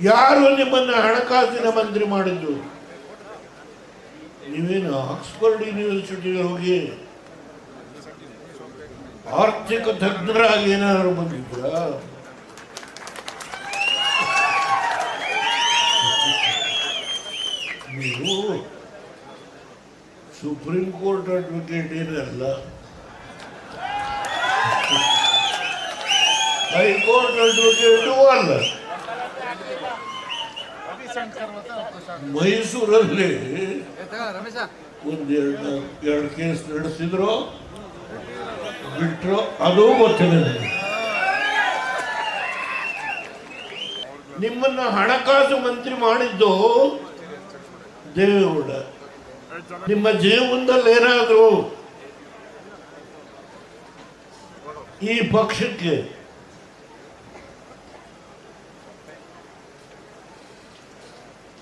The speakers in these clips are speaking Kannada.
ಯಾರು ನಿಮ್ಮನ್ನ ಹಣಕಾಸಿನ ಮಂತ್ರಿ ಮಾಡಿದ್ದು? ನೀವೇನು ಆಕ್ಸ್ಫರ್ಡ್ ಯೂನಿವರ್ಸಿಟಿಗೆ ಹೋಗಿ ಆರ್ಥಿಕ ತಜ್ಞರಾಗಿ ಏನಾದ್ರು ಬಂದಿದ್ರಾ ನೀವು ಸುಪ್ರೀಂ ಕೋರ್ಟ್ ಅಡ್ವೊಕೇಟ್ ಏನಲ್ಲ ಹೈಕೋರ್ಟ್ ಅಡ್ವೊಕೇಟು ಅಲ್ಲ. ಮೈಸೂರಲ್ಲಿ ಒಂದೆರಡು ಎರಡು ಕೇಸ್ ನಡೆಸಿದ್ರು. ಬಿಟ್ರು ಅದು ಗೊತ್ತಿದೆ. ನಿಮ್ಮನ್ನ ಹಣಕಾಸು ಮಂತ್ರಿ ಮಾಡಿದ್ದು ದೇವೇಗೌಡ. ನಿಮ್ಮ ಜೀವನದಲ್ಲಿ ಏನಾದ್ರು ಈ ಪಕ್ಷಕ್ಕೆ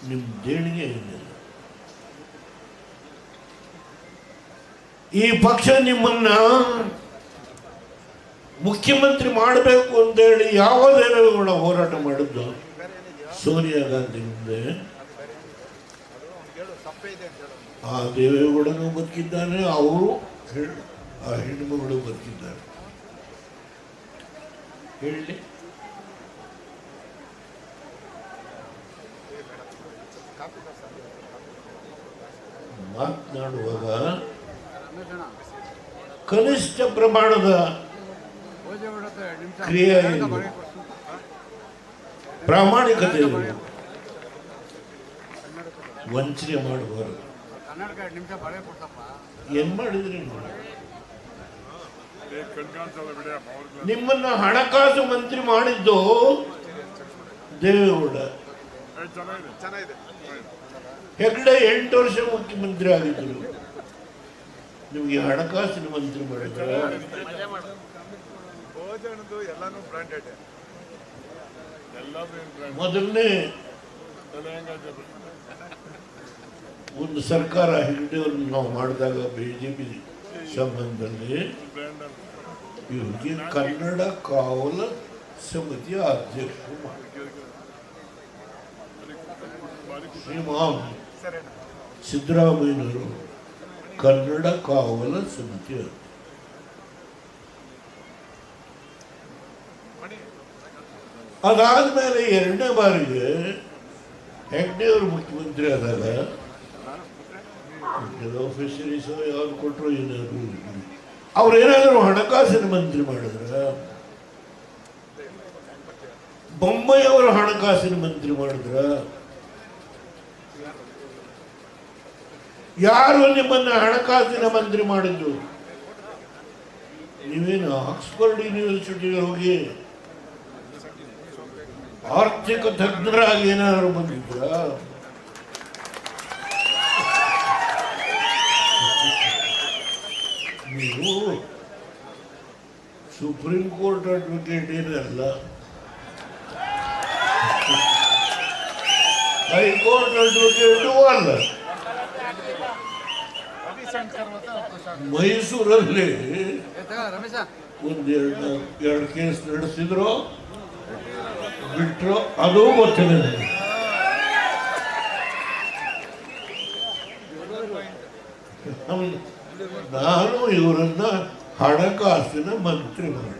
ನಿಮ್ಮ ದೇಣಿಗೆ ಏನಿಲ್ಲ. ಈ ಪಕ್ಷ ನಿಮ್ಮನ್ನ ಮುಖ್ಯಮಂತ್ರಿ ಮಾಡಬೇಕು ಅಂತೇಳಿ ಯಾವ ದೇವೇಗೌಡ ಹೋರಾಟ ಮಾಡಿದ್ದು? ಸೋನಿಯಾ ಗಾಂಧಿ ಮುಂದೆ. ಆ ದೇವೇಗೌಡನು ಬದುಕಿದ್ದಾನೆ, ಅವರು ಆ ಹೆಣ್ಣುಮಗಳು ಬದುಕಿದ್ದಾರೆ. ಹೇಳಿ. ಮಾತನಾಡುವಾಗ ಕನಿಷ್ಠ ಪ್ರಮಾಣದ ಕ್ರಿಯೆ. ಪ್ರಾಮಾಣಿಕತೆ. ವಂಚನೆ ಮಾಡಬಾರದು ಏನ್ ಮಾಡಿದ್ರಿ? ನಿಮ್ಮನ್ನ ಹಣಕಾಸು ಮಂತ್ರಿ ಮಾಡಿದ್ದು ದೇವೇಗೌಡ ಹೆಗ್ಡೆ ಎಂಟು ವರ್ಷ ಮುಖ್ಯಮಂತ್ರಿ ಆಗಿದ್ರು. ನಿಮಗೆ ಹಣಕಾಸಿನ ಮಂತ್ರಿ ಮಾಡಿದ್ರು. ಮೊದಲನೇ ಒಂದು ಸರ್ಕಾರ ಹೆಗ್ಡೆಯವ್ರನ್ನ ನಾವು ಮಾಡಿದಾಗ ಬಿಜೆಪಿ ಸಂಬಂಧದಲ್ಲಿ ಇವರಿಗೆ ಕನ್ನಡ ಕಾವಲ ಸಮಿತಿಯ ಅಧ್ಯಕ್ಷರು ಮಾಡಿದ್ರು. ಶ್ರೀಮಾನ್ ಸಿದ್ದರಾಮಯ್ಯನವರು ಕನ್ನಡ ಕಾವಲ ಸಮಿತಿ ಅದಾದ ಮೇಲೆ ಎರಡನೇ ಬಾರಿಗೆ ಹೆಗ್ಡೆಯವರು ಮುಖ್ಯಮಂತ್ರಿ ಆದಾಗ ಫಿಶರೀಸ್ ಯಾರು ಕೊಟ್ಟರು ಏನಾದ್ರು ಅವ್ರು ಏನಾದರೂ ಹಣಕಾಸಿನ ಮಂತ್ರಿ ಮಾಡಿದ್ರ ಬೊಂಬೈ ಅವರು ಹಣಕಾಸಿನ ಮಂತ್ರಿ ಮಾಡಿದ್ರ ಯಾರು ನಿಮ್ಮನ್ನ ಹಣಕಾಸಿನ ಮಂತ್ರಿ ಮಾಡಿದ್ದು? ನೀವೇನು ಆಕ್ಸ್ಫರ್ಡ್ ಯೂನಿವರ್ಸಿಟಿಗೆ ಹೋಗಿ ಆರ್ಥಿಕ ತಜ್ಞರಾಗಿ ಏನಾದ್ರು ಬಂದಿದ್ರ ನೀವು ಸುಪ್ರೀಂ ಕೋರ್ಟ್ ಅಡ್ವೊಕೇಟ್ ಏನಲ್ಲ ಹೈಕೋರ್ಟ್ ಅಡ್ವೊಕೇಟು ಅಲ್ಲ ಮೈಸೂರಲ್ಲಿ ಒಂದೆರಡು ಎರಡು ಕೇಸ್ ನಡೆಸಿದ್ರು. ಬಿಟ್ಟರು ಅದು. ನಮ್- ನಾನು ಇವರನ್ನ ಹಣಕಾಸಿನ ಮಂತ್ರಿ ಮಾಡಿ